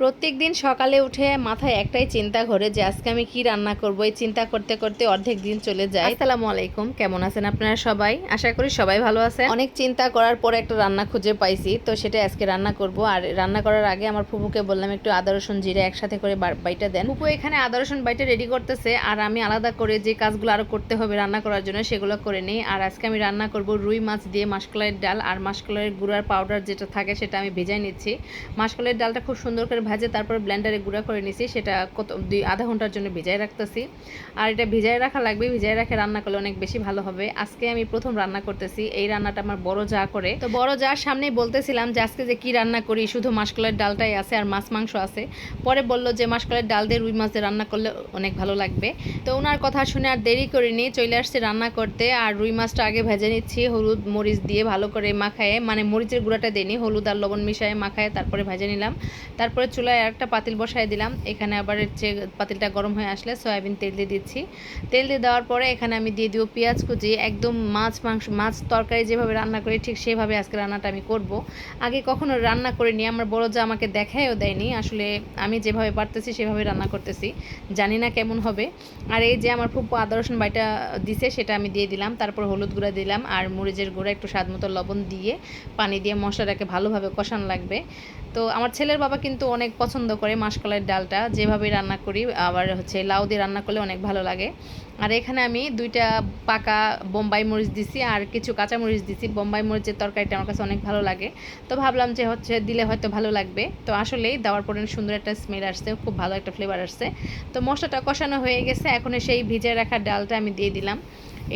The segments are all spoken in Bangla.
প্রত্যেক দিন সকালে উঠে মাথায় একটাই চিন্তা ঘরে যে আজকে আমি কি রান্না করব। এই চিন্তা করতে করতে অর্ধেক দিন চলে যায়। আসসালামু আলাইকুম কেমন আছেন আপনারা সবাই? আশা করি সবাই ভালো আছেন। অনেক চিন্তা করার পর একটা রান্না খুঁজে পাইছি তো সেটা আজকে রান্না করব। আর রান্না করার আগে আমার ফুপুকে বললাম একটু আদা রসুন জিরে একসাথে করে বাইটা দেন। ফুপু এখানে আদা রসুন বাইটা রেডি করতেছে আর আমি আলাদা করে যে কাজগুলো আরও করতে হবে রান্না করার জন্য সেগুলো করে নিই। আর আজকে আমি রান্না করব রুই মাছ দিয়ে মাসকলাইয়ের ডাল আর মাসকলাইয়ের গুঁড়ার পাউডার যেটা থাকে সেটা আমি ভেজাই নিচ্ছি। মাসকলাইয়ের ডালটা খুব সুন্দর করে ভাজে তারপর ব্লেন্ডারে গুঁড়া করে নিছি, সেটা কত, দুই, আধা ঘণ্টার জন্য ভিজাই রাখতেছি। আর এটা ভিজাই রাখা লাগবে ভিজাই রাখে রান্না করলে অনেক বেশি ভালো হবে। আজকে আমি প্রথম রান্না করতেছি, এই রান্নাটা আমার বড় যা করে। তো বড় যার সামনেই বলতেছিলাম যে আজকে যে কি রান্না করি, শুধু মাসকলাইয়ের ডালটাই আছে আর মাছ মাংস আছে। পরে বলল যে মাসকলাইয়ের ডাল দিয়ে রুই মাছ দিয়ে রান্না করলে অনেক ভালো লাগবে। তো ওনার কথা শুনে আর দেরি করিনি, চলে আসছে রান্না করতে। আর রুই মাছটা আগে ভেজে নিচ্ছি, হলুদ মরিচ দিয়ে ভালো করে মাখায় মানে মরিচের গুঁড়াটা দিইনি, হলুদ আর লবণ মিশিয়ে মাখায় তারপরে ভেজে নিলাম। তারপরে চুলায় একটা পাতিল বসায় দিলাম। এখানে আবার হচ্ছে পাতিলটা গরম হয়ে আসলে সয়াবিন তেল দিয়ে দিচ্ছি। তেল দিয়ে দেওয়ার পরে এখানে আমি দিয়ে দিব পেঁয়াজ কুচি। একদম মাছ, মাংস, মাছ তরকারি যেভাবে রান্না করি ঠিক সেভাবে আজকে রান্নাটা আমি করব। আগে কখনো রান্না করিনি, আমার বড় যা আমাকে দেখায়ও দেয়নি। আসলে আমি যেভাবে পারতেছি সেভাবে রান্না করতেছি। জানি না কেমন হবে। আর এই যে আমার ফুপু আদা, রসুন বাইটা দিছে সেটা আমি দিয়ে দিলাম। তারপর হলুদ গুঁড়া দিলাম আর মরিচের গুঁড়া একটু স্বাদ মতো লবণ দিয়ে পানি দিয়ে মশলাটাকে ভালোভাবে কষানো লাগবে। তো আমার ছেলের বাবা কিন্তু অনেক পছন্দ করে মাসকলাইয়ের ডালটা। যেভাবে রান্না করি, আবার হচ্ছে লাউ দিয়ে রান্না করলে অনেক ভালো লাগে। আর এখানে আমি দুইটা পাকা বোম্বাই মরিচ দিছি আর কিছু কাঁচা মরিচ দিছি। বোম্বাই মরিচের তরকারিটা আমার কাছে অনেক ভালো লাগে। তো ভাবলাম যে হচ্ছে দিলে হয়তো ভালো লাগবে। তো আসলেই দেওয়ার পরে সুন্দর একটা স্মেল আসছে, খুব ভালো একটা ফ্লেভার আসছে। তো মশলাটা কষানো হয়ে গেছে। এখন সেই ভিজে রাখা ডালটা আমি দিয়ে দিলাম।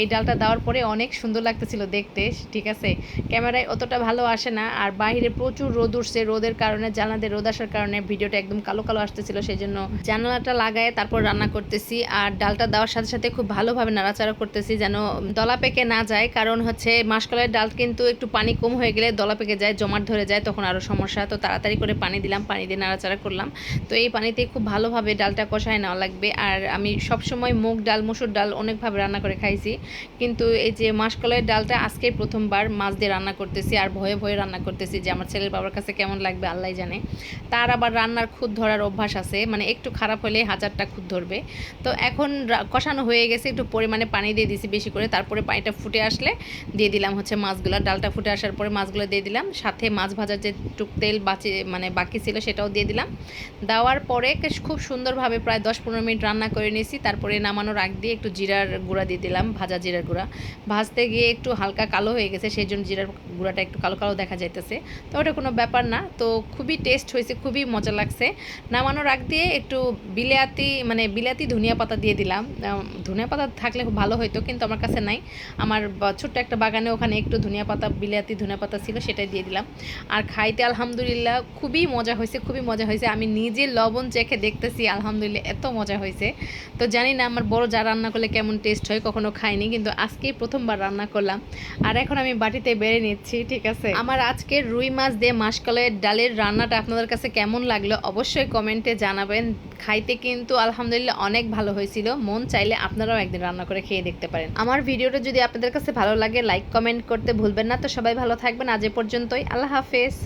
এই ডালটা দেওয়ার পরে অনেক সুন্দর লাগতেছিল দেখতে, ঠিক আছে? ক্যামেরায় অতটা ভালো আসে না, আর বাইরে প্রচুর রোদ উঠছে, রোদের কারণে, জানালাতে রোদ আসার কারণে ভিডিওটা একদম কালো কালো আসতেছিল সেই জন্য জানালাটা লাগায় তারপর রান্না করতেছি, আর ডালটা দেওয়ার সাথে সাথে খুব ভালোভাবে নাড়াচাড়া করতেছি যেন দলা পেকে না যায়, কারণ হচ্ছে মাসকলাইয়ের ডাল কিন্তু একটু পানি কম হয়ে গেলে দলা পেকে যায়, জমাট ধরে যায়, তখন আরও সমস্যা। তো তাড়াতাড়ি করে পানি দিলাম, পানি দিয়ে নাড়াচাড়া করলাম। তো এই পানিতে খুব ভালোভাবে ডালটা কষায় নেওয়া লাগবে, আর আমি সবসময় মুগ ডাল, মসুর ডাল অনেকভাবে রান্না করে খাইছি। কিন্তু এই যে মাসকলাইয়ের ডালটা আজকেই প্রথমবার মাছ দিয়ে রান্না করতেছি আর ভয়ে ভয়ে রান্না করতেছি যে আমার ছেলের বাবার কাছে কেমন লাগবে আল্লাহ জানে। তার আবার রান্নার খুদ ধরার অভ্যাস আছে মানে একটু খারাপ হলে হাজারটা খুদ ধরবে। তো এখন কষানো হয়ে গেছে, একটু পরিমাণে পানি দিয়ে দিছি বেশি করে, তারপরে পানিটা ফুটে আসলে দিয়ে দিলাম হচ্ছে মাছগুলো। ডালটা ফুটে আসার পরে মাছগুলো দিয়ে দিলাম, সাথে মাছ ভাজার যে টুক তেল বাঁচি মানে বাকি ছিল সেটাও দিয়ে দিলাম। দেওয়ার পরে খুব সুন্দরভাবে প্রায় দশ পনেরো মিনিট রান্না করে নিয়েছি, তারপরে নামানোর আগ দিয়ে একটু জিরার গুঁড়া দিয়ে দিলাম ভাজা জিরার গুঁড়া। ভাজতে গিয়ে একটু হালকা কালো হয়ে গেছে সেই জন্য জিরার গুঁড়াটা একটু কালো কালো দেখা যাইতেছে। তো ওটা কোনো ব্যাপার না। তো খুবই টেস্ট হয়েছে, খুবই মজা লাগছে। নামানোর আগ দিয়ে একটু বিলাতি মানে বিলাতি ধনিয়া পাতা দিয়ে দিলাম। ধনিয়া পাতা থাকলে খুব ভালো হতো কিন্তু আমার কাছে নাই। আমার ছোট্ট একটা বাগানে ওখানে একটু ধনিয়া পাতা, বিলাতি ধনিয়া পাতা ছিল, সেটাই দিয়ে দিলাম। আর খাইতে আলহামদুলিল্লাহ খুবই মজা হয়েছে, খুবই মজা হয়েছে। আমি নিজে লবণ চেখে দেখতেছি, আলহামদুলিল্লাহ এত মজা হয়েছে। তো জানি না আমার বড় যা রান্না করলে কেমন টেস্ট হয়, কখনো খাইনি কিন্তু আজকেই প্রথমবার রান্না করলাম। আর এখন আমি বাটিতে বেড়ে নিচ্ছি, ঠিক আছে? আমার আজকের রুই মাছ দিয়ে মাসকলাইয়ের ডালের রান্নাটা আপনাদের কাছে কেমন লাগল অবশ্যই কমেন্টে জানাবেন। খাইতে কিন্তু আলহামদুলিল্লাহ অনেক ভালো হয়েছিল। মন চাইলে আপনারাও একদিন রান্না করে খেয়ে দেখতে পারেন। আমার ভিডিওটা যদি আপনাদের কাছে ভালো লাগে লাইক কমেন্ট করতে ভুলবেন না। তো সবাই ভালো থাকবেন। আজ এ পর্যন্তই। আল্লাহ হাফেজ।